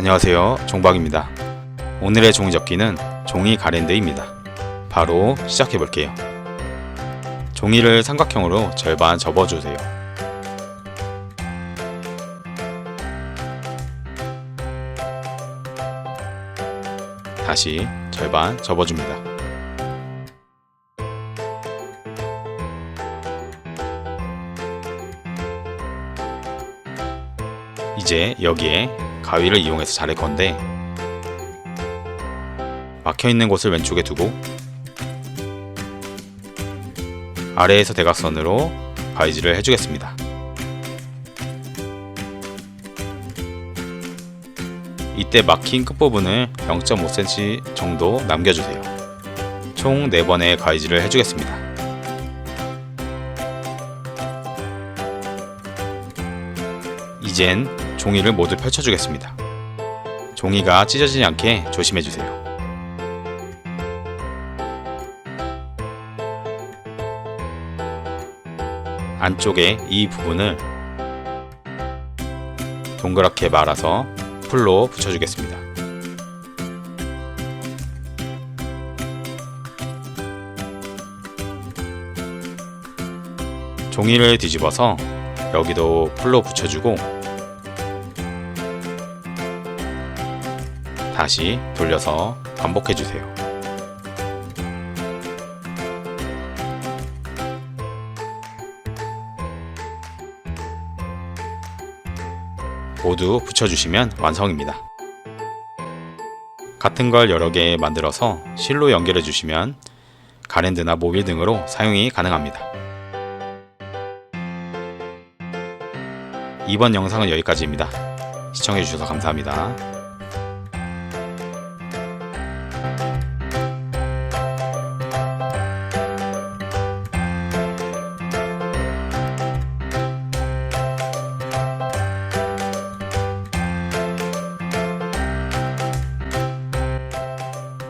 안녕하세요. 종박입니다. 오늘의 종이 접기는 종이 가랜드입니다. 바로 시작해 볼게요. 종이를 삼각형으로 절반 접어주세요. 다시 절반 접어줍니다. 이제 여기에 가위를 이용해서 자를 건데 막혀 있는 곳을 왼쪽에 두고 아래에서 대각선으로 가위질을 해주겠습니다. 이때 막힌 끝부분을 0.5cm 정도 남겨주세요. 총 4번의 가위질을 해주겠습니다. 이젠 종이를 모두 펼쳐주겠습니다. 종이가 찢어지지 않게 조심해주세요. 안쪽에 이 부분을 동그랗게 말아서 풀로 붙여주겠습니다. 종이를 뒤집어서 여기도 풀로 붙여주고 다시 돌려서 반복해주세요. 모두 붙여주시면 완성입니다. 같은 걸 여러 개 만들어서 실로 연결해 주시면 가랜드나 모빌 등으로 사용이 가능합니다. 이번 영상은 여기까지입니다. 시청해주셔서 감사합니다.